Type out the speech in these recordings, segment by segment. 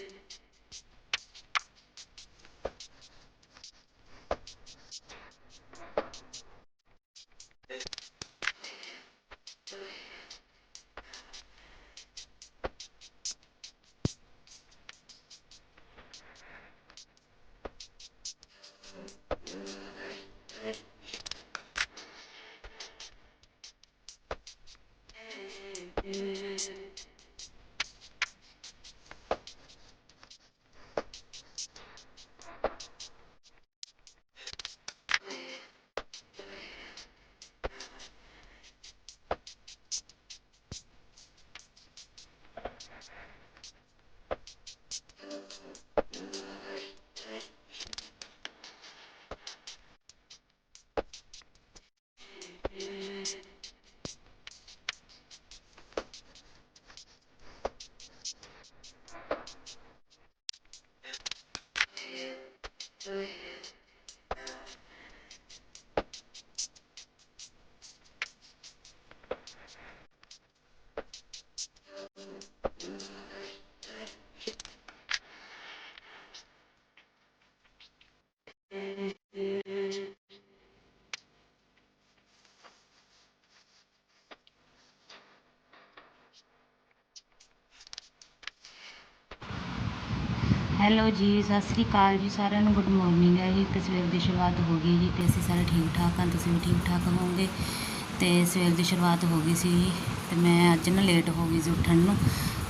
is, hello ਜੀ, ਸਤਿ ਸ੍ਰੀ ਅਕਾਲ ਜੀ ਸਾਰਿਆਂ ਨੂੰ, ਗੁੱਡ ਮਾਰਨਿੰਗ ਹੈ ਜੀ। ਤੇ ਸਵੇਰ ਦੀ ਸ਼ੁਰੂਆਤ ਹੋ ਗਈ ਜੀ ਤੇ ਅਸੀਂ ਸਾਰੇ ਠੀਕ ਠਾਕ ਹਾਂ, ਤੁਸੀਂ ਵੀ ਠੀਕ ਠਾਕ ਹੋਵੋਗੇ? ਤੇ ਸਵੇਰ ਦੀ ਸ਼ੁਰੂਆਤ ਹੋ ਗਈ ਸੀ ਜੀ ਤੇ ਮੈਂ ਅੱਜ ਨਾ ਲੇਟ ਹੋ ਗਈ ਸੀ ਉੱਠਣ ਨੂੰ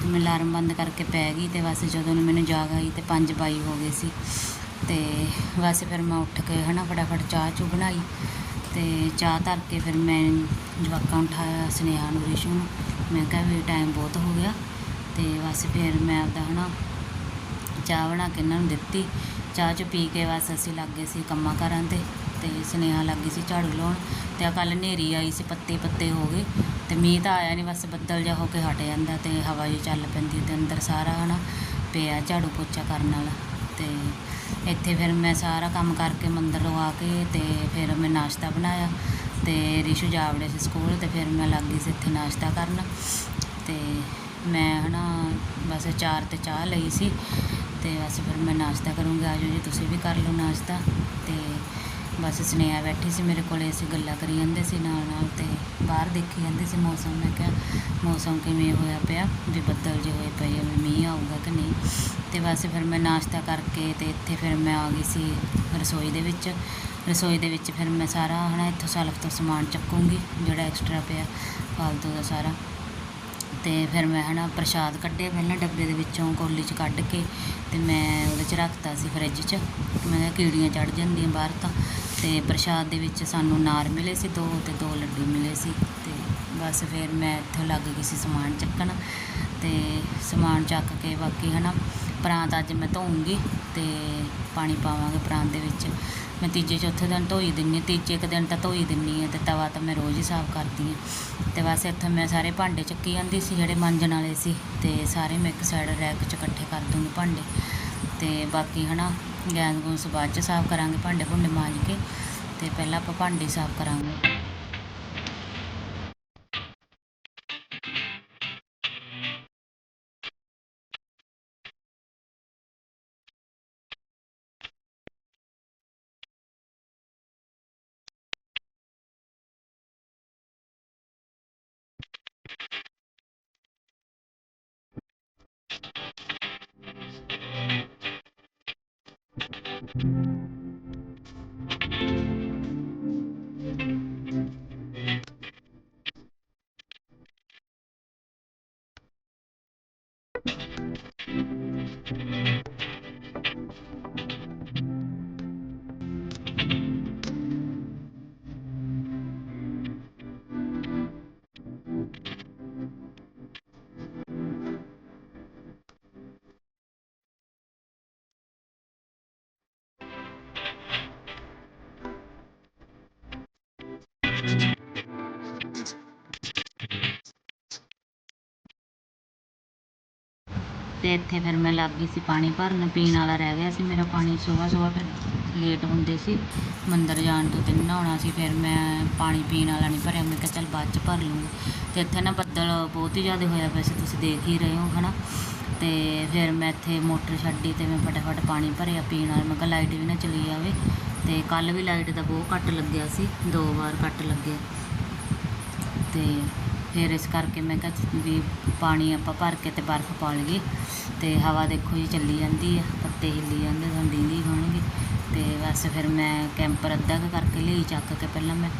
ਤੇ ਮੈਂ ਅਲਾਰਮ ਬੰਦ ਕਰਕੇ ਪੈ ਗਈ ਤੇ ਬਸ ਜਦੋਂ ਮੈਨੂੰ ਜਾਗ ਆਈ ਤੇ 5:22 ਹੋ ਗਏ ਸੀ। ਤੇ ਬਸ ਫਿਰ ਮੈਂ ਉੱਠ ਕੇ ਹਨਾ ਫਟਾਫਟ ਚਾਹ ਚੂ ਬਣਾਈ ਤੇ ਚਾਹ ਧਰ ਕੇ ਫਿਰ ਮੈਂ ਜਵਾਕਾਂ ਉਠਾਇਆ ਸੁਨੇਹਾ ਨੂੰ ਰਿਸ਼ੂ ਨੂੰ। ਮੈਂ ਕਿਹਾ ਵੀ ਟਾਈਮ ਬਹੁਤ ਹੋ ਗਿਆ ਤੇ ਬਸ ਫਿਰ ਮੈਂ ਆਪਦਾ ਹਨਾ ਚਾਹ ਬਣਾ ਕੇ ਇਹਨਾਂ ਨੂੰ ਦਿੱਤੀ। ਚਾਹ ਚ ਪੀ ਕੇ ਬਸ ਅਸੀਂ ਲੱਗ ਗਏ ਸੀ ਕੰਮਾਂ ਕਾਰਾਂ ਤੇ ਤੇ ਸੁਨੇਹਾ ਲੱਗ ਗਈ ਸੀ ਝਾੜੂ ਲਾਉਣ। ਤੇ ਆ ਕੱਲ ਹਨੇਰੀ ਆਈ ਸੀ, ਪੱਤੇ ਪੱਤੇ ਹੋ ਗਏ। ਤੇ ਮੀਂਹ ਤਾਂ ਆਇਆ ਨਹੀਂ ਬਸ ਬੱਦਲ ਜਿਹਾ ਹੋ ਕੇ ਹਟ ਜਾਂਦਾ ਤੇ ਹਵਾ ਜੀ ਚੱਲ ਪੈਂਦੀ ਤੇ ਅੰਦਰ ਸਾਰਾ ਹਨਾ ਪਿਆ ਝਾੜੂ ਪੋਚਾ ਕਰਨ ਵਾਲਾ। ਤੇ ਇੱਥੇ ਫਿਰ ਮੈਂ ਸਾਰਾ ਕੰਮ ਕਰਕੇ ਮੰਦਰ ਲਵਾ ਕੇ ਤੇ ਫਿਰ ਮੈਂ ਨਾਸ਼ਤਾ ਬਣਾਇਆ। ਤੇ ਰਿਸ਼ੂ ਜਾਵੜੇ ਸੀ ਸਕੂਲ ਤੇ ਫਿਰ ਮੈਂ ਲੱਗ ਗਈ ਸੀ ਇੱਥੇ ਨਾਸ਼ਤਾ ਕਰਨ। ਤੇ ਮੈਂ ਹਨਾ ਬਸ ਚਾਰ ਤੇ ਚਾਹ ਲਈ ਸੀ। ਤੇ ਬਸ ਫਿਰ ਮੈਂ ਨਾਸ਼ਤਾ ਕਰੂੰਗੀ ਆਜੋ ਜੀ, ਤੁਸੀਂ ਵੀ ਕਰ ਲਓ ਨਾਸ਼ਤਾ। ਤੇ ਬਸ ਸੁਨੇਹਾ ਬੈਠੀ ਸੀ ਮੇਰੇ ਕੋਲੇ, ਅਸੀਂ ਗੱਲਾਂ ਕਰੀ ਜਾਂਦੇ ਸੀ ਨਾਲ ਨਾਲ ਤੇ ਬਾਹਰ ਦੇਖੀ ਜਾਂਦੇ ਸੀ ਮੌਸਮ। ਮੈਂ ਕਿਹਾ, ਮੌਸਮ ਕਿਵੇਂ ਹੋਇਆ ਪਿਆ? ਵੀ ਬੱਦਲ ਜਿਹੇ ਹੋਏ ਪਏ ਆ, ਵੀ ਮੀਂਹ ਆਊਗਾ ਕਿ ਨਹੀਂ? ਤੇ ਬਸ ਫਿਰ ਮੈਂ ਨਾਸ਼ਤਾ ਕਰਕੇ ਤੇ ਇੱਥੇ ਫਿਰ ਮੈਂ ਆ ਗਈ ਸੀ ਰਸੋਈ ਦੇ ਵਿੱਚ। ਰਸੋਈ ਦੇ ਵਿੱਚ ਫਿਰ ਮੈਂ ਸਾਰਾ ਹਨਾ, ਇੱਥੋਂ ਸੈਲਫ ਤੋਂ ਸਮਾਨ ਚੱਕੂੰਗੀ, ਜਿਹੜਾ ਐਕਸਟਰਾ ਪਿਆ, ਫਾਲਤੂ ਦਾ ਸਾਰਾ। ਅਤੇ ਫਿਰ ਮੈਂ ਹੈ ਨਾ ਪ੍ਰਸ਼ਾਦ ਕੱਢਿਆ ਪਹਿਲਾਂ ਡੱਬੇ ਦੇ ਵਿੱਚੋਂ ਕੌਲੀ 'ਚ ਕੱਢ ਕੇ ਅਤੇ ਮੈਂ ਉਹਦੇ 'ਚ ਰੱਖਤਾ ਸੀ ਫਰਿੱਜ 'ਚ। ਮੈਂ ਕਿਹਾ ਕੀੜੀਆਂ ਚੜ੍ਹ ਜਾਂਦੀਆਂ ਬਾਹਰ ਤਾਂ। ਅਤੇ ਪ੍ਰਸ਼ਾਦ ਦੇ ਵਿੱਚ ਸਾਨੂੰ ਅਨਾਰ ਮਿਲੇ ਸੀ ਦੋ ਅਤੇ ਦੋ ਲੱਡੂ ਮਿਲੇ ਸੀ। ਅਤੇ ਬਸ ਫਿਰ ਮੈਂ ਇੱਥੋਂ ਲੱਗ ਗਈ ਸੀ ਸਮਾਨ ਚੱਕਣ। ਅਤੇ ਸਮਾਨ ਚੱਕ ਕੇ ਬਾਕੀ ਹੈ ਨਾ ਪਰਾਂਤ ਅੱਜ ਮੈਂ ਧੋਊਂਗੀ ਅਤੇ ਪਾਣੀ ਪਾਵਾਂਗੇ ਪਰਾਂਤ ਦੇ ਵਿੱਚ। ਮੈਂ ਤੀਜੇ ਚੌਥੇ ਦਿਨ ਧੋਈ ਦਿੰਨੀ ਹਾਂ, ਤੀਜੇ ਇੱਕ ਦਿਨ ਤਾਂ ਧੋਈ ਦਿੰਨੀ ਹਾਂ ਤੇ ਤਵਾ ਤਾਂ ਮੈਂ ਰੋਜ਼ ਹੀ ਸਾਫ਼ ਕਰਦੀ ਹਾਂ। ਤੇ ਬਸ ਇੱਥੋਂ ਮੈਂ ਸਾਰੇ ਭਾਂਡੇ ਚੱਕੀ ਜਾਂਦੀ ਸੀ, ਜਿਹੜੇ ਮਾਂਜਣ ਵਾਲੇ ਸੀ ਤੇ ਸਾਰੇ ਮੈਂ ਇੱਕ ਸਾਈਡ ਰੈਕ 'ਚ ਇਕੱਠੇ ਕਰ ਦੂੰਗੀ ਭਾਂਡੇ। ਤੇ ਬਾਕੀ ਹਨਾ, ਗੈਸ ਗੂਸ ਬਾਅਦ 'ਚ ਸਾਫ਼ ਕਰਾਂਗੇ ਭਾਂਡੇ ਭੁੰਡੇ ਮਾਂਜ ਕੇ ਤੇ ਪਹਿਲਾਂ ਆਪਾਂ ਭਾਂਡੇ ਸਾਫ਼ ਕਰਾਂਗੇ। ਅਤੇ ਇੱਥੇ ਫਿਰ ਮੈਂ ਲੱਗ ਗਈ ਸੀ ਪਾਣੀ ਭਰਨ, ਪੀਣ ਵਾਲਾ ਰਹਿ ਗਿਆ ਸੀ ਮੇਰਾ ਪਾਣੀ ਸੁਬਾਹ ਸੁਬਾਹ ਫਿਰ ਲੇਟ ਹੁੰਦੇ ਸੀ। ਮੰਦਰ ਜਾਣ ਤੋਂ ਤੇ ਨਹਾਉਣਾ ਸੀ, ਫਿਰ ਮੈਂ ਪਾਣੀ ਪੀਣ ਵਾਲਾ ਨਹੀਂ ਭਰਿਆ। ਮੈਂ ਕਿਹਾ ਚੱਲ ਬਾਅਦ ਚ ਭਰ ਲੂੰਗੀ। ਅਤੇ ਇੱਥੇ ਨਾ ਬੱਦਲ ਬਹੁਤ ਹੀ ਜ਼ਿਆਦਾ ਹੋਇਆ ਪਿਆ ਸੀ, ਤੁਸੀਂ ਦੇਖ ਹੀ ਰਹੇ ਹੋ ਹੈ ਨਾ ਅਤੇ ਫਿਰ ਮੈਂ ਇੱਥੇ ਮੋਟਰ ਛੱਡੀ ਅਤੇ ਮੈਂ ਫਟਾਫਟ ਪਾਣੀ ਭਰਿਆ ਪੀਣ ਵਾਲਾ। ਮੈਂ ਕਿਹਾ ਲਾਈਟ ਵੀ ਨਾ ਚਲੀ ਜਾਵੇ ਅਤੇ ਕੱਲ੍ਹ ਵੀ ਲਾਈਟ ਦਾ ਬਹੁਤ ਕੱਟ ਲੱਗਿਆ ਸੀ, ਦੋ ਵਾਰ ਕੱਟ ਲੱਗਿਆ। ਅਤੇ ਫਿਰ ਇਸ ਕਰਕੇ ਮੈਂ ਕਿਹਾ ਵੀ ਪਾਣੀ ਆਪਾਂ ਭਰ ਕੇ ਤੇ ਬਰਫ਼ ਪਾ ਲਈਏ। ਤੇ ਹਵਾ ਦੇਖੋ ਜੀ ਚੱਲੀ ਜਾਂਦੀ ਆ, ਪੱਤੇ ਹਿੱਲੀ ਜਾਂਦੇ ਤੁਹਾਨੂੰ ਦਿੰਦੀ ਹੋਣਗੇ। ਤੇ ਬਸ ਫਿਰ ਮੈਂ ਕੈਂਪਰ ਅੱਧਾ ਕੁ ਕਰਕੇ ਲਈ, ਚੱਕ ਕੇ ਪਹਿਲਾਂ ਮੈਂ।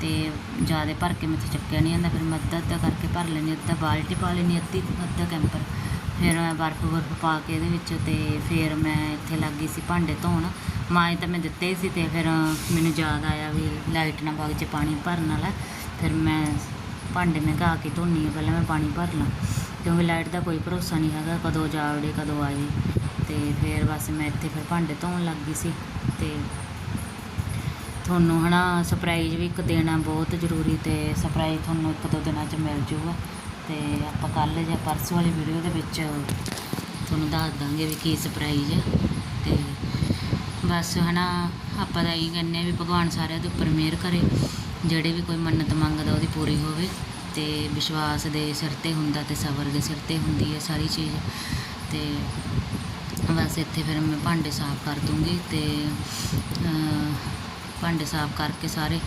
ਤੇ ਜ਼ਿਆਦਾ ਭਰ ਕੇ ਮੈਥੇ ਚੱਕਿਆ ਨਹੀਂ ਜਾਂਦਾ, ਫਿਰ ਮੈਂ ਅੱਧਾ ਅੱਧਾ ਕਰਕੇ ਭਰ ਲੈਂਦੀ ਅੱਧਾ ਬਾਲਟੀ ਪਾ ਲੈਂਦੀ ਅੱਧੀ ਅੱਧਾ ਕੈਂਪਰ ਫਿਰ ਮੈਂ ਬਰਫ਼ ਬਰਫ਼ ਪਾ ਕੇ ਇਹਦੇ ਵਿੱਚ ਤੇ ਫਿਰ ਮੈਂ ਇੱਥੇ ਲੱਗ ਗਈ ਸੀ ਭਾਂਡੇ ਧੋਣ। ਮਾਏ ਤਾਂ ਮੈਂ ਦਿੱਤੇ ਹੀ ਸੀ ਤੇ ਫਿਰ ਮੈਨੂੰ ਯਾਦ ਆਇਆ ਵੀ ਲਾਈਟ ਨਾ ਵਗ ਜੇ ਪਾਣੀ ਭਰਨ ਵਾਲਾ। ਫਿਰ ਮੈਂ ਭਾਂਡੇ ਮੈਂ ਘਾ ਕੇ ਧੋਨੀ ਆ, ਪਹਿਲਾਂ ਮੈਂ ਪਾਣੀ ਭਰ ਲਾਂ। ਕਿਉਂਕਿ ਲਾਈਟ ਦਾ ਕੋਈ ਭਰੋਸਾ ਨਹੀਂ ਹੈਗਾ, ਕਦੋਂ ਜਾਵੜੇ, ਕਦੋਂ ਆ ਜੇ ਤੇ ਫਿਰ ਬਸ ਮੈਂ ਇੱਥੇ ਫਿਰ ਭਾਂਡੇ ਧੋਣ ਲੱਗ ਗਈ ਸੀ। ਤੇ ਤੁਹਾਨੂੰ ਹਨਾ ਸਰਪ੍ਰਾਈਜ਼ ਵੀ ਇੱਕ ਦੇਣਾ ਬਹੁਤ ਜ਼ਰੂਰੀ ਤੇ ਸਰਪ੍ਰਾਈਜ਼ ਤੁਹਾਨੂੰ ਇੱਕ ਦੋ ਦਿਨਾਂ 'ਚ ਮਿਲ ਜੂਗਾ। ਤੇ ਆਪਾਂ ਕੱਲ੍ਹ ਜਾਂ ਪਰਸੋਂ ਵਾਲੀ ਵੀਡੀਓ ਦੇ ਵਿੱਚ ਤੁਹਾਨੂੰ ਦੱਸ ਦਾਂਗੇ ਵੀ ਕੀ ਸਰਪ੍ਰਾਈਜ਼ ਹੈ ਤੇ ਬਸ ਹਨਾ ਆਪਾਂ ਤਾਂ ਇਹੀ ਕਹਿੰਦੇ ਹਾਂ ਵੀ ਭਗਵਾਨ ਸਾਰਿਆਂ ਦੇ ਉੱਪਰ ਮਿਹਰ ਕਰੇ। ਜਿਹੜੇ ਵੀ ਕੋਈ ਮੰਨਤ ਮੰਗਦਾ ਉਹਦੀ ਪੂਰੀ ਹੋਵੇ ਤੇ ਵਿਸ਼ਵਾਸ ਦੇ ਸਿਰ ਤੇ ਹੁੰਦਾ ਤੇ ਸਬਰ ਦੇ ਸਿਰ ਤੇ ਹੁੰਦੀ ਹੈ ਸਾਰੀ ਚੀਜ਼। ਤੇ ਬਸ ਇੱਥੇ ਫਿਰ ਮੈਂ ਭਾਂਡੇ ਸਾਫ਼ ਕਰ ਦੂੰਗੀ ਤੇ ਭਾਂਡੇ ਸਾਫ਼ ਕਰਕੇ ਸਾਰੇ,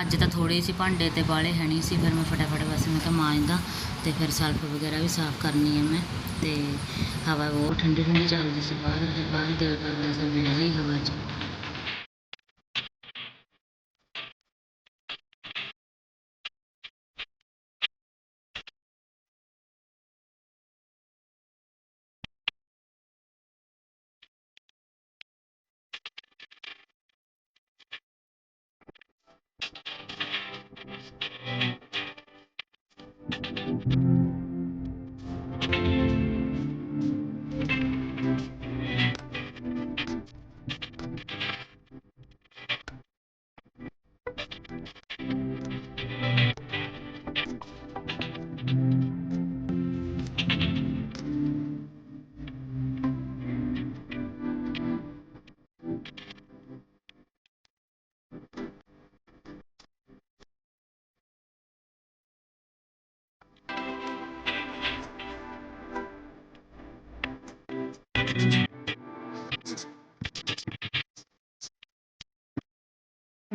ਅੱਜ ਤਾਂ ਥੋੜੇ ਸੀ ਭਾਂਡੇ ਤੇ ਬਾਲੇ ਹੈ ਨਹੀਂ ਸੀ, ਫਿਰ ਮੈਂ ਫਟਾਫਟ ਬਸ ਮੈਂ ਕਿਹਾ ਮਾਂਜਦਾ ਤੇ ਫਿਰ ਸਲਫ ਵਗੈਰਾ ਵੀ ਸਾਫ਼ ਕਰਨੀ ਹੈ ਮੈਂ ਤੇ ਹਵਾ ਬਹੁਤ ਠੰਡੀ ਠੰਡੀ ਚੱਲਦੀ ਸੀ, ਬਾਹਰ ਤੇ ਬਾਹਰ ਦਿਲ ਕਰਦਾ ਸੀ ਵੀ ਹਵਾ 'ਚ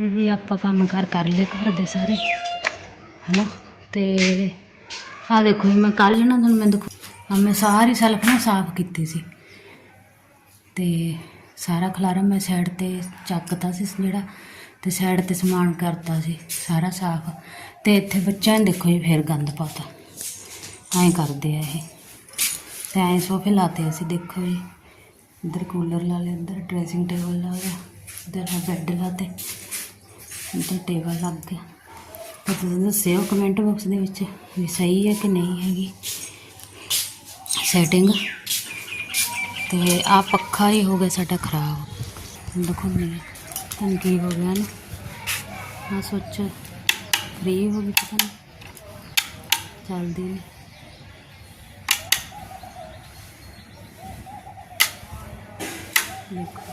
ਵੀ ਆਪਾਂ ਕੰਮ ਕਾਰ ਕਰ ਲਏ ਘਰ ਦੇ ਸਾਰੇ, ਹਨਾ? ਤੇ ਆ ਦੇਖੋ ਜੀ, ਮੈਂ ਕੱਲ ਨਾ ਤੁਹਾਨੂੰ ਮੈਂ ਦੇਖੋ ਆ ਮੈਂ ਸਾਰੀ ਸੈਲਫ ਨਾ ਸਾਫ਼ ਕੀਤੀ ਸੀ। ਤੇ ਸਾਰਾ ਖਲਾਰਾ ਮੈਂ ਸਾਈਡ ਤੇ ਚੱਕਤਾ ਸੀ ਜਿਹੜਾ, ਤੇ ਸਾਈਡ ਤੇ ਸਮਾਨ ਕਰਤਾ ਸੀ, ਸਾਰਾ ਸਾਫ਼। ਤੇ ਇੱਥੇ ਬੱਚਿਆਂ ਨੇ ਦੇਖੋ ਜੀ, ਫੇਰ ਗੰਦ ਪਾਤਾ। ਐਂ ਕਰਦੇ ਆ ਇਹ। ਤੇ ਐਂ ਸੋਫੇ ਲਾਤੇ ਅਸੀਂ, ਦੇਖੋ ਜੀ। ਇੱਧਰ ਕੂਲਰ ਲਾ ਲਿਆ, ਇੱਧਰ ਡਰੈਸਿੰਗ ਟੇਬਲ ਲਾ ਲਿਆ, ਇੱਧਰ ਬੈੱਡ ਲਾਤੇ। ਇੱਧਰ ਟੇਬਲ ਲੱਗ ਗਿਆ ਤੇ ਤੁਸੀਂ ਦੱਸਿਓ ਕਮੈਂਟ ਬਾਕਸ ਦੇ ਵਿੱਚ ਵੀ ਸਹੀ ਹੈ ਕਿ ਨਹੀਂ ਹੈਗੀ। ਸੈਟਿੰਗ ਤੇ ਆ ਪੱਖਾ ਹੀ ਹੋ ਗਿਆ ਸਾਡਾ ਖਰਾਬ। ਦੇਖੋ ਨਹੀਂ ਤੁਹਾਨੂੰ ਕੀ ਹੋ ਗਿਆ ਨਾ? ਆ ਸੋਚ ਫ੍ਰੀ ਹੋ ਗਈ ਪਤਾ ਨਹੀਂ। ਚੱਲਦੀ ਨਹੀਂ ਦੇਖੋ।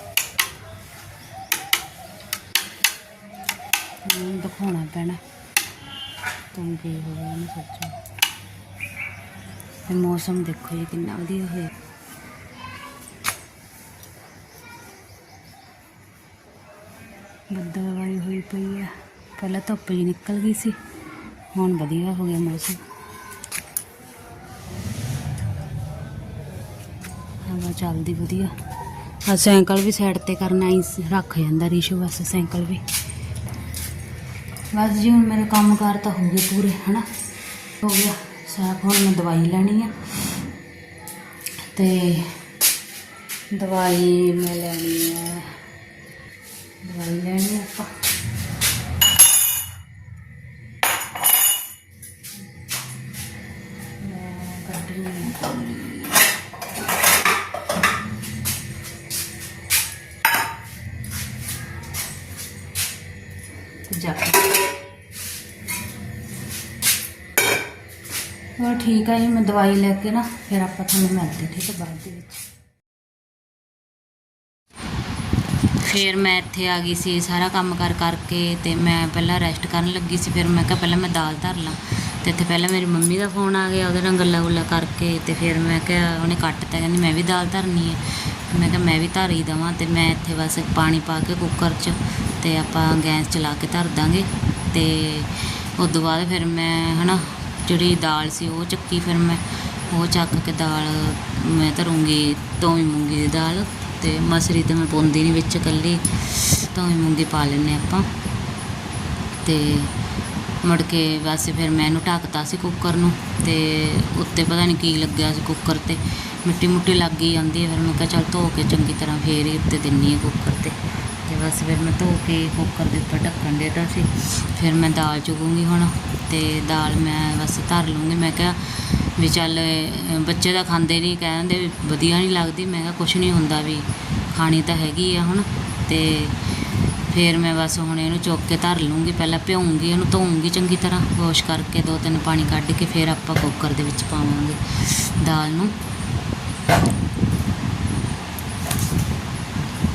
ਹੋਣਾ ਪੈਣਾ। ਤੁਹਾਨੂੰ ਕੀ ਹੋ ਗਿਆ ਸੋਚੋ। ਤੇ ਮੌਸਮ ਦੇਖੋ ਜੀ ਕਿੰਨਾ ਵਧੀਆ ਹੋਇਆ। ਬੱਦਲ ਵਾਲੀ ਹੋਈ ਪਈ ਆ। ਪਹਿਲਾਂ ਧੁੱਪ ਜੀ ਨਿਕਲ ਗਈ ਸੀ, ਹੁਣ ਵਧੀਆ ਹੋ ਗਿਆ ਮੌਸਮ। ਹਵਾ ਚੱਲਦੀ ਵਧੀਆ। ਆ ਸਾਈਕਲ ਵੀ ਸਾਈਡ ਤੇ ਕਰਨਾ ਹੀ ਰੱਖ ਜਾਂਦਾ ਰਿਸ਼ੂ, ਬਸ ਸਾਈਕਲ ਵੀ। ਬਸ ਜੀ, ਹੁਣ ਮੇਰੇ ਕੰਮ ਕਾਰ ਤਾਂ ਹੋ ਗਏ ਪੂਰੇ, ਹਨਾ? ਹੋ ਗਿਆ, ਸਾਫ਼ ਹੁਣ, ਮੈਂ ਦਵਾਈ ਲੈਣੀ ਆ। ਤੇ ਦਵਾਈ ਮੈਂ ਲੈਣੀ ਆ, ਦਵਾਈ ਲੈਣੀ ਆ ਆਪਾਂ। ਚਲੋ ਠੀਕ ਆ ਜੀ, ਮੈਂ ਦਵਾਈ ਲੈ ਕੇ ਨਾ, ਫਿਰ ਆਪਾਂ ਤੁਹਾਨੂੰ ਮਿਲਦੇ ਠੀਕ ਹੈ ਬਾਅਦ ਦੇ ਵਿੱਚ। ਫਿਰ ਮੈਂ ਇੱਥੇ ਆ ਗਈ ਸੀ, ਸਾਰਾ ਕੰਮ ਕਰ ਕਰਕੇ ਤੇ ਮੈਂ ਪਹਿਲਾਂ ਰੈਸਟ ਕਰਨ ਲੱਗੀ ਸੀ, ਫਿਰ ਮੈਂ ਕਿਹਾ ਪਹਿਲਾਂ ਮੈਂ ਦਾਲ ਧਰ ਲਾਂ। ਤੇ ਇੱਥੇ ਪਹਿਲਾਂ ਮੇਰੀ ਮੰਮੀ ਦਾ ਫੋਨ ਆ ਗਿਆ, ਉਹਦੇ ਨਾਲ ਗੱਲਾਂ ਗੁੱਲਾਂ ਕਰਕੇ ਤੇ ਫਿਰ ਮੈਂ ਕਿਹਾ ਉਹਨੇ ਕੱਟਤਾ, ਕਹਿੰਦੀ ਮੈਂ ਵੀ ਦਾਲ ਧਰਨੀ ਹੈ ਮੈਂ ਕਿਹਾ ਮੈਂ ਵੀ ਧਾਰੀ ਹੀ ਦੇਵਾਂ ਤੇ ਮੈਂ ਇੱਥੇ ਬਸ ਪਾਣੀ ਪਾ ਕੇ ਕੁੱਕਰ 'ਚ ਤੇ ਆਪਾਂ ਗੈਸ ਚਲਾ ਕੇ ਧਰ ਦਾਂਗੇ। ਤੇ ਉਸ ਤੋਂ ਬਾਅਦ ਫਿਰ ਮੈਂ ਹਨਾ ਜਿਹੜੀ ਦਾਲ ਸੀ ਉਹ ਚੱਕੀ, ਫਿਰ ਮੈਂ ਉਹ ਚੱਕ ਕੇ ਦਾਲ ਮੈਂ ਧਰੂੰਗੀ, ਧੋਵੀਂ ਮੂੰਗੀ ਦੀ ਦਾਲ ਤੇ ਮਸਰੀ ਤੇ ਮੈਂ ਪਾਉਂਦੀ ਨਹੀਂ ਵਿੱਚ ਇਕੱਲੀ, ਧੋਵੀਂ ਮੂੰਗੀ ਪਾ ਲੈਂਦੇ ਆਪਾਂ। ਤੇ ਮੁੜ ਕੇ ਬਸ ਫਿਰ ਮੈਂ ਇਹਨੂੰ ਢੱਕਤਾ ਸੀ ਕੁੱਕਰ ਨੂੰ ਤੇ ਉੱਤੇ ਪਤਾ ਨਹੀਂ ਕੀ ਲੱਗਿਆ ਸੀ ਕੁੱਕਰ ਤੇ ਮਿੱਟੀ ਮੁੱਟੀ ਲੱਗ ਗਈ ਜਾਂਦੀ ਹੈ। ਫਿਰ ਮੈਂ ਕਿਹਾ ਚੱਲ ਧੋ ਕੇ ਚੰਗੀ ਤਰ੍ਹਾਂ ਫੇਰ ਹੀ ਉੱਤੇ ਦਿੰਨੀ ਹੈ ਕੁੱਕਰ ਤੇ। ਬਸ ਫਿਰ ਮੈਂ ਧੋ ਕੇ ਕੁੱਕਰ ਦੇ ਉੱਪਰ ਢੱਕਣ ਦੇਤਾ ਸੀ ਫਿਰ ਮੈਂ ਦਾਲ ਚੁਗੂੰਗੀ ਹੁਣ ਤੇ ਦਾਲ ਮੈਂ ਬਸ ਧਰ ਲੂੰਗੀ। ਮੈਂ ਕਿਹਾ ਵੀ ਚੱਲ, ਬੱਚੇ ਤਾਂ ਖਾਂਦੇ ਨਹੀਂ ਕਹਿੰਦੇ ਵੀ ਵਧੀਆ ਨਹੀਂ ਲੱਗਦੀ। ਮੈਂ ਕਿਹਾ ਕੁਛ ਨਹੀਂ ਹੁੰਦਾ ਵੀ, ਖਾਣੀ ਤਾਂ ਹੈਗੀ ਆ ਹੁਣ ਤੇ ਫਿਰ ਮੈਂ ਬਸ ਹੁਣ ਇਹਨੂੰ ਚੁੱਕ ਕੇ ਧਰ ਲੂੰਗੀ। ਪਹਿਲਾਂ ਭਿਉਂਗੀ, ਇਹਨੂੰ ਧੋਉਂਗੀ ਚੰਗੀ ਤਰ੍ਹਾਂ ਵਾਸ਼ ਕਰਕੇ ਦੋ ਤਿੰਨ ਪਾਣੀ ਕੱਢ ਕੇ ਫਿਰ ਆਪਾਂ ਕੁੱਕਰ ਦੇ ਵਿੱਚ ਪਾਵਾਂਗੇ ਦਾਲ ਨੂੰ।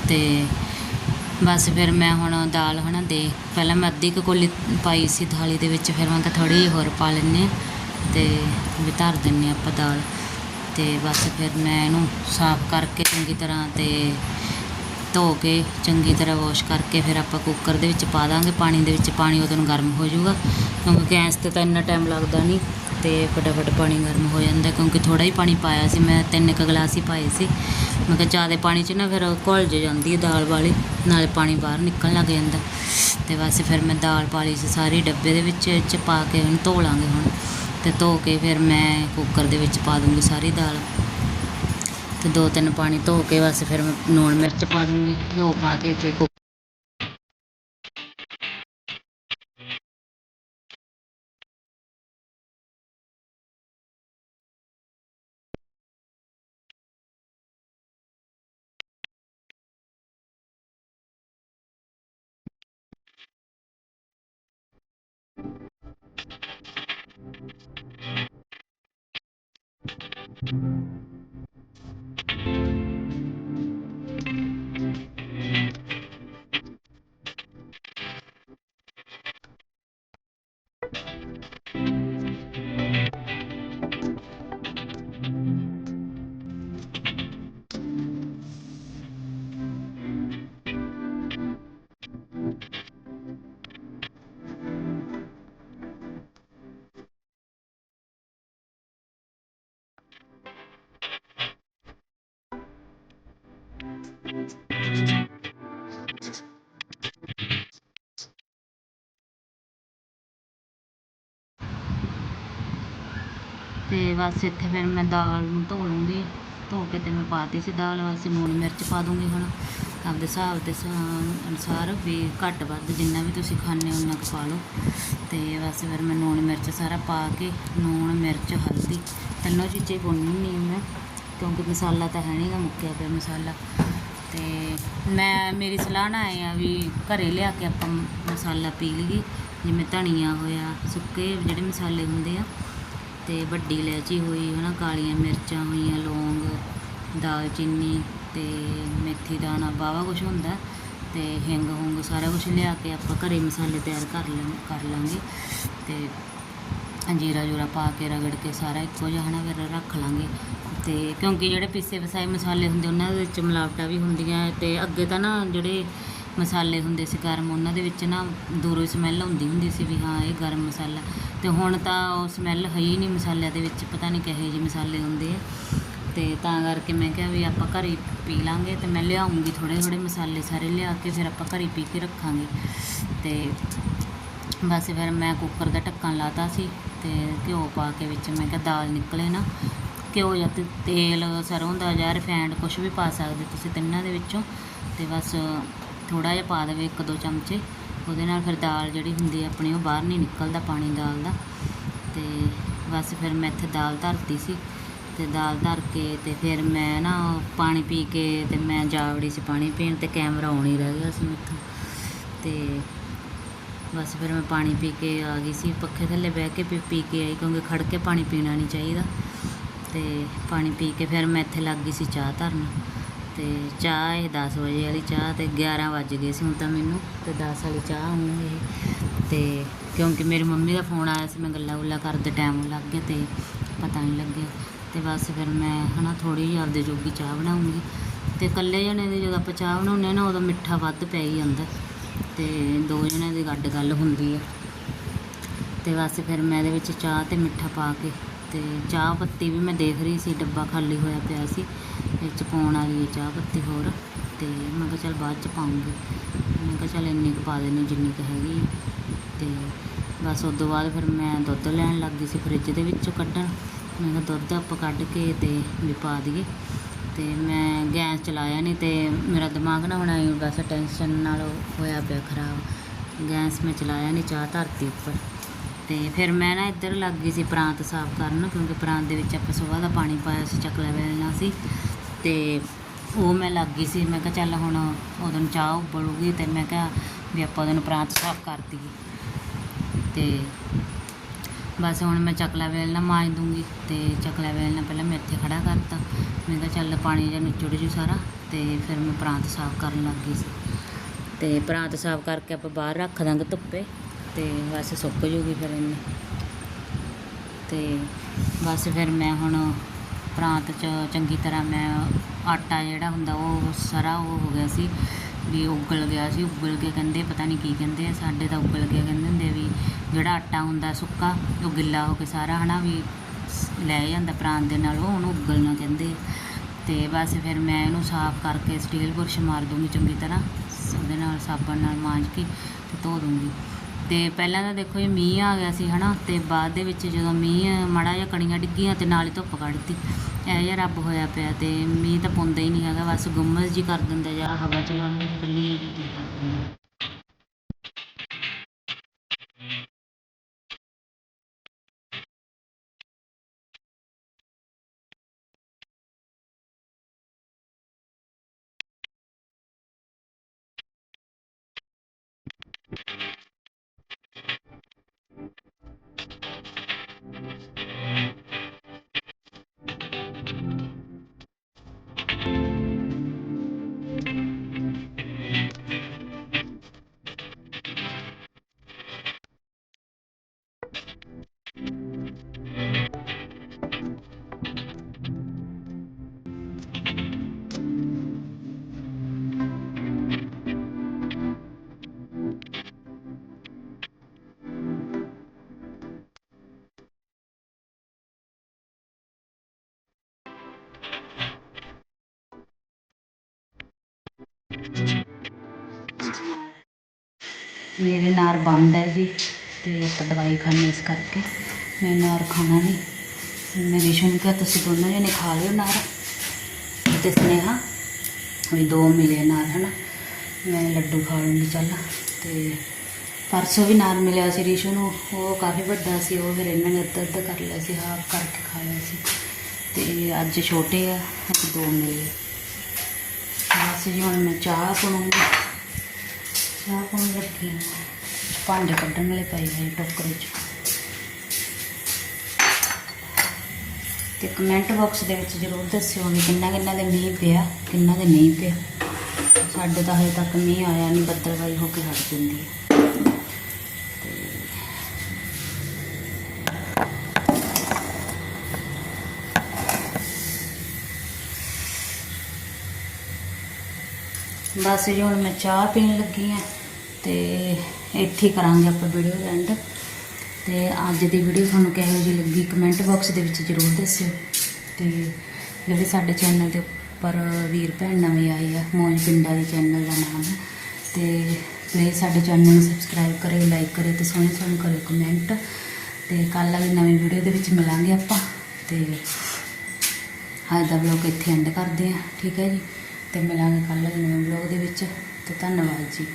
ਤੇ ਬਸ ਫਿਰ ਮੈਂ ਹੁਣ ਦਾਲ ਹਨਾ ਦੇ, ਪਹਿਲਾਂ ਮੈਂ ਅੱਧੀ ਕੁ ਕੋਲੀ ਪਾਈ ਸੀ ਥਾਲੀ ਦੇ ਵਿੱਚ, ਫਿਰ ਮੈਂ ਕਿਹਾ ਥੋੜੀ ਜਿਹੀ ਹੋਰ ਪਾ ਲੈਂਦੇ ਹਾਂ ਤੇ ਵੀ ਧਰ ਦਿੰਨੇ ਆਪਾਂ ਦਾਲ। ਤੇ ਬਸ ਫਿਰ ਮੈਂ ਇਹਨੂੰ ਸਾਫ਼ ਕਰਕੇ ਚੰਗੀ ਤਰ੍ਹਾਂ ਤੇ ਧੋ ਕੇ ਚੰਗੀ ਤਰ੍ਹਾਂ ਵਾਸ਼ ਕਰਕੇ ਫਿਰ ਆਪਾਂ ਕੁੱਕਰ ਦੇ ਵਿੱਚ ਪਾ ਦਾਂਗੇ, ਪਾਣੀ ਦੇ ਵਿੱਚ ਪਾਣੀ ਉਦੋਂ ਨੂੰ ਗਰਮ ਹੋ ਜਾਊਗਾ, ਕਿਉਂਕਿ ਗੈਸ ਤੇ ਤਾਂ ਇੰਨਾ ਟਾਈਮ ਲੱਗਦਾ ਨਹੀਂ। ਤੇ ਫਟਾਫਟ ਪਾਣੀ ਗਰਮ ਹੋ ਜਾਂਦਾ ਕਿਉਂਕਿ ਥੋੜਾ ਹੀ ਪਾਣੀ ਪਾਇਆ ਸੀ, ਮੈਂ ਤਿੰਨ ਕੁ ਗਲਾਸ ਹੀ ਪਾਏ ਸੀ। ਮੈਂ ਕਿਹਾ ਜ਼ਿਆਦਾ ਪਾਣੀ 'ਚ ਨਾ ਫਿਰ ਘੁਲ ਜੇ ਜਾਂਦੀ ਹੈ ਦਾਲ ਵਾਲੀ, ਨਾਲੇ ਪਾਣੀ ਬਾਹਰ ਨਿਕਲਣ ਲੱਗ ਜਾਂਦਾ। ਤੇ ਬਸ ਫਿਰ ਮੈਂ ਦਾਲ ਪਾ ਲਈ ਸੀ ਸਾਰੀ ਡੱਬੇ ਦੇ ਵਿੱਚ 'ਚ ਪਾ ਕੇ ਉਹਨੂੰ ਧੋ ਲਾਂਗੇ ਹੁਣ। ਤੇ ਧੋ ਕੇ ਫਿਰ ਮੈਂ ਕੁੱਕਰ ਦੇ ਵਿੱਚ ਪਾ ਦੂੰਗੀ ਸਾਰੀ ਦਾਲ। ਤੇ ਦੋ ਤਿੰਨ ਪਾਣੀ ਧੋ ਕੇ ਬਸ ਫਿਰ ਮੈਂ ਲੂਣ ਮਿਰਚ ਪਾ ਦੂੰਗੀ, ਘਿਓ ਪਾ ਕੇ ਤੇ ਬਸ ਇੱਥੇ ਫਿਰ ਮੈਂ ਦਾਲ ਨੂੰ ਧੋ ਲੂੰਗੀ, ਧੋ ਕੇ ਤੇ ਮੈਂ ਪਾਤੀ ਸੀ ਦਾਲ, ਬਸ ਲੂਣ ਮਿਰਚ ਪਾ ਦੂੰਗੀ ਹੁਣ। ਆਪਦੇ ਹਿਸਾਬ ਦੇ ਅਨੁਸਾਰ ਵੀ ਘੱਟ ਵੱਧ ਜਿੰਨਾ ਵੀ ਤੁਸੀਂ ਖਾਂਦੇ ਹੋ ਉਨਾ ਕੁ ਪਾ ਲਓ। ਤੇ ਬਸ ਫਿਰ ਮੈਂ ਲੂਣ ਮਿਰਚ ਸਾਰਾ ਪਾ ਕੇ, ਲੂਣ, ਮਿਰਚ, ਹਲਦੀ ਤਿੰਨੋਂ ਚੀਜ਼ਾਂ ਹੀ ਪਾਉਣੀ ਹੁੰਦੀ ਹਾਂ ਮੈਂ, ਕਿਉਂਕਿ ਮਸਾਲਾ ਤਾਂ ਹੈ ਨਹੀਂਗਾ ਮੁੱਕਿਆ ਪਿਆ ਮਸਾਲਾ। ਤੇ ਮੈਂ, ਮੇਰੀ ਸਲਾਹ ਨਾ ਆਏ ਆ ਵੀ ਘਰੇ ਲਿਆ ਕੇ ਆਪਾਂ ਮਸਾਲਾ ਪੀ ਲਈਏ, ਜਿਵੇਂ ਧਨੀਆ ਹੋਇਆ, ਸੁੱਕੇ ਜਿਹੜੇ ਮਸਾਲੇ ਹੁੰਦੇ ਆ ਤੇ ਵੱਡੀ ਇਲਾਇਚੀ ਹੋਈ, ਹਨਾ, ਕਾਲੀਆਂ ਮਿਰਚਾਂ ਹੋਈਆਂ, ਲੌਂਗ ਦਾਲਚੀਨੀ ਤੇ ਮੇਥੀ ਦਾਣਾ ਬਾਵਾ ਕੁਝ ਹੁੰਦਾ ਤੇ ਹਿੰਗ ਹੁੰਗ ਸਾਰਾ ਕੁਝ ਲਿਆ ਕੇ ਆਪਾਂ ਘਰੇ ਮਸਾਲੇ ਤਿਆਰ ਕਰ ਲਾਂ, ਕਰ ਲਾਂਗੇ ਤੇ ਜੀਰਾ ਜੂਰਾ ਪਾ ਕੇ ਰਗੜ ਕੇ ਸਾਰਾ ਇੱਕੋ ਜਿਹਾ, ਹਨਾ, ਫਿਰ ਰੱਖ ਲਾਂਗੇ ਤੇ ਕਿਉਂਕਿ ਜਿਹੜੇ ਪੀਸੇ ਵਸਾਏ ਮਸਾਲੇ ਹੁੰਦੇ, ਉਹਨਾਂ ਦੇ ਵਿੱਚ ਮਿਲਾਵਟਾਂ ਵੀ ਹੁੰਦੀਆਂ ਤੇ ਅੱਗੇ ਤਾਂ ਨਾ ਜਿਹੜੇ ਮਸਾਲੇ ਹੁੰਦੇ ਸੀ ਗਰਮ, ਉਹਨਾਂ ਦੇ ਵਿੱਚ ਨਾ ਦੂਰੋਂ ਸਮੈਲ ਆਉਂਦੀ ਹੁੰਦੀ ਸੀ ਵੀ ਹਾਂ, ਇਹ ਗਰਮ ਮਸਾਲਾ। ਤੇ ਹੁਣ ਤਾਂ ਉਹ ਸਮੈਲ ਹੈ ਹੀ ਨਹੀਂ ਮਸਾਲਿਆਂ ਦੇ ਵਿੱਚ, ਪਤਾ ਨਹੀਂ ਕਿਹੋ ਜਿਹੇ ਮਸਾਲੇ ਹੁੰਦੇ ਆ। ਤੇ ਤਾਂ ਕਰਕੇ ਮੈਂ ਕਿਹਾ ਵੀ ਆਪਾਂ ਘਰੇ ਹੀ ਪੀ ਲਾਂਗੇ ਤੇ ਮੈਂ ਲਿਆਉਂਗੀ ਥੋੜ੍ਹੇ ਥੋੜ੍ਹੇ ਮਸਾਲੇ ਸਾਰੇ ਲਿਆ ਕੇ ਫਿਰ ਆਪਾਂ ਘਰੇ ਪੀ ਕੇ ਰੱਖਾਂਗੇ। ਤੇ ਬਸ ਫਿਰ ਮੈਂ ਕੁੱਕਰ ਦਾ ਢੱਕਣ ਲਾਤਾ ਸੀ ਤੇ ਘਿਓ ਪਾ ਕੇ ਵਿੱਚ ਮੈਂ ਕਿਹਾ ਦਾਲ ਨਿਕਲੇ ਨਾ। ਘਿਓ ਜਾਂ ਤੇ ਤੇਲ ਸਰੋਂ ਦਾ ਜਾਂ ਰਿਫਾਈਂਡ ਕੁਝ ਵੀ ਪਾ ਸਕਦੇ ਤੁਸੀਂ ਤਿੰਨਾਂ ਦੇ ਵਿੱਚੋਂ। ਤੇ ਬਸ ਥੋੜਾ ਜਿਹਾ ਪਾ ਦੇਵੇ ਇੱਕ ਦੋ ਚਮਚੇ, ਉਹਦੇ ਨਾਲ ਫਿਰ ਦਾਲ ਜਿਹੜੀ ਹੁੰਦੀ ਹੈ ਆਪਣੀ ਉਹ ਬਾਹਰ ਨਹੀਂ ਨਿਕਲਦਾ ਪਾਣੀ ਦਾਲ ਦਾ। ਤੇ ਬਸ ਫਿਰ ਮੈਂ ਇੱਥੇ ਦਾਲ ਧਰਤੀ ਸੀ ਤੇ ਦਾਲ ਧਰ ਕੇ ਤੇ ਫਿਰ ਮੈਂ ਨਾ ਪਾਣੀ ਪੀ ਕੇ ਤੇ ਮੈਂ ਜਾਵੜੀ ਸੀ ਪਾਣੀ ਪੀਣ ਤੇ ਕੈਮਰਾ ਆਉਣ ਹੀ ਰਹਿ ਗਿਆ ਸੀ ਮੈਥੋਂ। ਤੇ ਬਸ ਫਿਰ ਮੈਂ ਪਾਣੀ ਪੀ ਕੇ ਆ ਗਈ ਸੀ, ਪੱਖੇ ਥੱਲੇ ਬਹਿ ਕੇ ਪੀ ਪੀ ਕੇ ਆਈ ਕਿਉਂਕਿ ਖੜ ਕੇ ਪਾਣੀ ਪੀਣਾ ਨਹੀਂ ਚਾਹੀਦਾ। ਤੇ ਪਾਣੀ ਪੀ ਕੇ ਫਿਰ ਮੈਂ ਇੱਥੇ ਲੱਗ ਗਈ ਸੀ ਚਾਹ ਧਰਨ। ਤੇ ਚਾਹ ਇਹ 10 ਵਜੇ ਵਾਲੀ ਚਾਹ ਤੇ 11 ਵੱਜ ਗਏ ਸੀ, ਹੁਣ ਤਾਂ ਮੈਨੂੰ ਤੇ 10 ਵਾਲੀ ਚਾਹ ਹੁਣ ਇਹ ਤੇ ਕਿਉਂਕਿ ਮੇਰੀ ਮੰਮੀ ਦਾ ਫੋਨ ਆਇਆ ਸੀ, ਮੈਂ ਗੱਲਾਂ ਗੁੱਲਾਂ ਕਰਦੇ ਟਾਈਮ ਲੱਗ ਗਿਆ ਤੇ ਪਤਾ ਨਹੀਂ ਲੱਗਿਆ। ਤੇ ਬਸ ਫਿਰ ਮੈਂ ਹਨਾ ਥੋੜੀ ਜਿਹੀ ਆਪਦੇ ਜੋਗੀ ਚਾਹ ਬਣਾਉਂਗੀ। ਤੇ ਇਕੱਲੇ ਜਣੇ ਦੀ ਜਦੋਂ ਆਪਾਂ ਚਾਹ ਬਣਾਉਂਦੇ ਹਾਂ ਨਾ, ਉਦੋਂ ਮਿੱਠਾ ਵੱਧ ਪੈ ਹੀ ਜਾਂਦਾ। ਤੇ ਦੋ ਜਣਿਆਂ ਦੀ ਗੱਡ ਗੱਲ ਹੁੰਦੀ ਆ। ਤੇ ਬਸ ਫਿਰ ਮੈਂ ਇਹਦੇ ਵਿੱਚ ਚਾਹ ਤੇ ਮਿੱਠਾ ਪਾ ਕੇ ਤੇ ਚਾਹ ਪੱਤੀ ਵੀ ਮੈਂ ਦੇਖ ਰਹੀ ਸੀ, ਡੱਬਾ ਖਾਲੀ ਹੋਇਆ ਪਿਆ ਸੀ ਇਹ 'ਚ ਪਾਉਣ ਵਾਲੀ ਹੈ ਚਾਹ ਪੱਤੀ ਹੋਰ, ਤੇ ਮੈਂ ਕਿਹਾ ਚੱਲ ਬਾਅਦ ਚ ਪਾਉਂਗੀ। ਮੈਂ ਕਿਹਾ ਚੱਲ ਇੰਨੀ ਕੁ ਪਾ ਦੇਣੀ ਜਿੰਨੀ ਕੁ ਹੈਗੀ ਹੈ। ਤੇ ਬਸ ਉਸ ਤੋਂ ਬਾਅਦ ਫਿਰ ਮੈਂ ਦੁੱਧ ਲੈਣ ਲੱਗ ਗਈ ਸੀ ਫਰਿੱਜ ਦੇ ਵਿੱਚੋਂ ਕੱਢਣ। ਮੈਂ ਕਿਹਾ ਦੁੱਧ ਆਪਾਂ ਕੱਢ ਕੇ ਤੇ ਵੀ ਪਾ ਦਈਏ। ਤੇ ਮੈਂ ਗੈਸ ਚਲਾਇਆ ਨਹੀਂ ਤੇ ਮੇਰਾ ਦਿਮਾਗ ਨਾ ਹੁਣ ਆਈ ਬਸ ਟੈਨਸ਼ਨ ਨਾਲ ਹੋਇਆ ਪਿਆ ਖਰਾਬ। ਗੈਸ ਮੈਂ ਚਲਾਇਆ ਨਹੀਂ ਚਾਹ ਧਰਤੀ ਉੱਪਰ। ਤੇ ਫਿਰ ਮੈਂ ਨਾ ਇੱਧਰ ਲੱਗ ਗਈ ਸੀ ਪ੍ਰਾਂਤ ਸਾਫ਼ ਕਰਨ, ਕਿਉਂਕਿ ਪ੍ਰਾਂਤ ਦੇ ਵਿੱਚ ਆਪਾਂ ਸੁਬਾਹ ਦਾ ਪਾਣੀ ਪਾਇਆ ਸੀ ਚੱਕਲਾ ਵੇਲਣਾ ਸੀ ਤੇ ਉਹ ਮੈਂ ਲੱਗ ਗਈ ਸੀ। ਮੈਂ ਕਿਹਾ ਚੱਲ ਹੁਣ ਉਦੋਂ ਨੂੰ ਚਾਹ ਉਬਲੂਗੀ ਤੇ ਮੈਂ ਕਿਹਾ ਵੀ ਆਪਾਂ ਉਹਨੂੰ ਪ੍ਰਾਂਤ ਸਾਫ਼ ਕਰ ਦਈਏ। ਤੇ ਬਸ ਹੁਣ ਮੈਂ ਚੱਕਲਾ ਵੇਲਣਾ, ਮਾਂਜ ਦੂੰਗੀ ਤੇ ਚੱਕਲਾ ਵੇਲਣਾ ਪਹਿਲਾਂ ਮੈਂ ਇੱਥੇ ਖੜਾ ਕਰਤਾ। ਮੈਂ ਕਿਹਾ ਚੱਲ ਪਾਣੀ ਜਿਹਾ ਨਿਚੜ ਜੂ ਸਾਰਾ ਤੇ ਫਿਰ ਮੈਂ ਪ੍ਰਾਂਤ ਸਾਫ਼ ਕਰਨ ਲੱਗ ਗਈ ਸੀ। ਤੇ ਪ੍ਰਾਂਤ ਸਾਫ਼ ਕਰਕੇ ਆਪਾਂ ਬਾਹਰ ਰੱਖ ਦਾਂਗੇ ਧੁੱਪੇ। ਤੇ ਬਸ ਸੁੱਕ ਜੂਗੀ ਫਿਰ ਇਹਨੇ ਤੇ ਬਸ ਫਿਰ ਮੈਂ ਹੁਣ ਪ੍ਰਾਂਤ ਚ ਚੰਗੀ ਤਰ੍ਹਾਂ ਮੈਂ ਆਟਾ ਜਿਹੜਾ ਹੁੰਦਾ ਉਹ ਸਾਰਾ ਉਹ ਹੋ ਗਿਆ ਸੀ ਵੀ ਉਗਲ ਗਿਆ ਸੀ ਉਗਲ ਕੇ ਕਹਿੰਦੇ ਪਤਾ ਨਹੀਂ ਕੀ ਕਹਿੰਦੇ ਸਾਡੇ ਤਾਂ ਉਗਲ ਗਿਆ ਕਹਿੰਦੇ ਹੁੰਦੇ ਵੀ ਜਿਹੜਾ ਆਟਾ ਹੁੰਦਾ ਸੁੱਕਾ ਉਹ ਗਿੱਲਾ ਹੋ ਕੇ ਸਾਰਾ ਹਨਾ ਵੀ ਲੈ ਜਾਂਦਾ ਪ੍ਰਾਂਤ ਦੇ ਨਾਲ, ਉਹ ਉਹਨੂੰ ਉਗਲਣਾ ਕਹਿੰਦੇ ਆ। ਤੇ ਬਸ ਫਿਰ ਮੈਂ ਇਹਨੂੰ ਸਾਫ਼ ਕਰਕੇ ਸਟੀਲ ਬੁਰਸ਼ ਮਾਰ ਦੂੰਗੀ ਚੰਗੀ ਤਰ੍ਹਾਂ, ਉਹਦੇ ਨਾਲ ਸਾਬਣ ਨਾਲ ਮਾਂਜ ਕੇ ਤੇ ਧੋ ਦੂੰਗੀ ਤੇ ਪਹਿਲਾਂ ਤਾਂ ਦੇਖੋ ਜੀ ਮੀਂਹ ਆ ਗਿਆ ਸੀ ਹਨਾ, ਤੇ ਬਾਅਦ ਦੇ ਵਿੱਚ ਜਦੋਂ ਮੀਂਹ, ਮਾੜਾ ਜਿਹਾ ਕਣੀਆਂ ਡਿੱਗੀਆਂ ਤੇ ਨਾਲ ਹੀ ਧੁੱਪ ਕੱਢਤੀ ਇਹ ਜਿਹਾ ਰੱਬ ਹੋਇਆ ਪਿਆ ਤੇ ਮੀਂਹ ਤਾਂ ਪੁੰਦਾ ਹੀ ਨਹੀਂ ਹੈਗਾ, ਬਸ ਗੁੰਮਸ ਜੀ ਕਰ ਦਿੰਦਾ ਜਾਂ ਹਵਾ 'ਚ ਦੀ ਮੇਰੇ ਨਾਰ ਬੰਦ ਹੈ ਜੀ ਤੇ ਇੱਕ ਦਵਾਈ ਖਾਣੀ ਇਸ ਕਰਕੇ। ਮੈਂ ਨਾਰ ਖਾਣਾ ਨਹੀਂ। ਮੈਂ ਰਿਸ਼ੂ ਨੂੰ ਕਿਹਾ, ਤੁਸੀਂ ਦੋਨੋਂ ਜਣੇ ਖਾ ਲਿਓ ਨਾਰ ਤੇ ਸਨੇਹਾ, ਵੀ ਦੋ ਮਿਲੇ ਨਾਰ ਹਨਾ? ਮੈਂ ਲੱਡੂ ਖਾ ਲੂੰਗੀ ਚੱਲ। ਤੇ ਪਰਸੋਂ ਵੀ ਨਾਰ ਮਿਲਿਆ ਸੀ ਰਿਸ਼ੂ ਨੂੰ। ਉਹ ਕਾਫੀ ਵੱਡਾ ਸੀ, ਉਹ ਫਿਰ ਇਹਨਾਂ ਨੇ ਅੱਧਾ ਅੱਧਾ ਕਰ ਲਿਆ ਸੀ ਹਾਫ ਕਰਕੇ ਖਾ ਲਿਆ ਸੀ। ਤੇ ਅੱਜ ਛੋਟੇ ਆ ਅੱਜ ਦੋ ਮਿਲੇ। ਬਸ ਜੀ, ਹੁਣ ਮੈਂ ਚਾਹ ਬਣਾਉਂਗੀ ਚਾਹ ਪਾਉਣ ਲੱਗੀ ਭਾਂਡੇ ਕੱਢਣ ਲਈ ਪਏ ਹੋਏ ਟੋਕਰੇ 'ਚ। ਤੇ ਕਮੈਂਟ ਬਾਕਸ ਦੇ ਵਿੱਚ ਜ਼ਰੂਰ ਦੱਸਿਓ ਵੀ ਕਿੰਨਾ ਕਿੰਨਾ ਦੇ ਮੀਂਹ ਪਿਆ, ਕਿੰਨਾ ਦੇ ਨਹੀਂ ਪਿਆ। ਸਾਡੇ ਤਾਂ ਹਜੇ ਤੱਕ ਮੀਂਹ ਆਇਆ ਨਹੀਂ ਬੱਦਲਵਾਈ ਹੋ ਕੇ ਹਟ ਜਾਂਦੀ ਹੈ ਬਸ ਜੀ ਹੁਣ ਮੈਂ ਚਾਹ ਪੀਣ ਲੱਗੀ ਆ। ਤੇ ਇੱਥੇ ਕਰਾਂਗੇ ਆਪਾਂ ਵੀਡੀਓ ਦਾ ਐਂਡ ਤੇ ਅੱਜ ਦੀ ਵੀਡੀਓ ਤੁਹਾਨੂੰ ਕਿਹੋ ਜਿਹੀ ਲੱਗੀ ਕਮੈਂਟ ਬਾਕਸ ਦੇ ਵਿੱਚ ਜ਼ਰੂਰ ਦੱਸਿਓ। ਤੇ ਜਿਹੜੇ ਸਾਡੇ ਚੈਨਲ ਦੇ ਉੱਪਰ ਵੀਰ ਭੈਣ ਨਵੇਂ ਆਏ ਆ, ਮੌਜ ਪਿੰਡਾ ਦੇ ਚੈਨਲ ਦਾ ਨਾਮ ਹੈ, ਤੇ ਪਲੀਜ਼ ਸਾਡੇ ਚੈਨਲ ਨੂੰ ਸਬਸਕ੍ਰਾਈਬ ਕਰਿਓ ਲਾਈਕ ਕਰਿਓ ਤੇ ਸੋਹਣੇ ਸੋਹਣੇ ਕਰਿਓ ਕਮੈਂਟ ਤੇ ਕੱਲ੍ਹ ਵਾਲੀ ਨਵੀਂ ਵੀਡੀਓ ਦੇ ਵਿੱਚ ਮਿਲਾਂਗੇ ਆਪਾਂ। ਤੇ ਅੱਜ ਦਾ ਵਲੌਗ ਇੱਥੇ ਐਂਡ ਕਰਦੇ ਆ ਠੀਕ ਹੈ ਜੀ? ਤੇ ਮਿਲਾਂਗੇ ਕੱਲ੍ਹ ਵਾਲੇ ਨਵੇਂ ਵਲੌਗ ਦੇ ਵਿੱਚ। ਤੇ ਧੰਨਵਾਦ ਜੀ।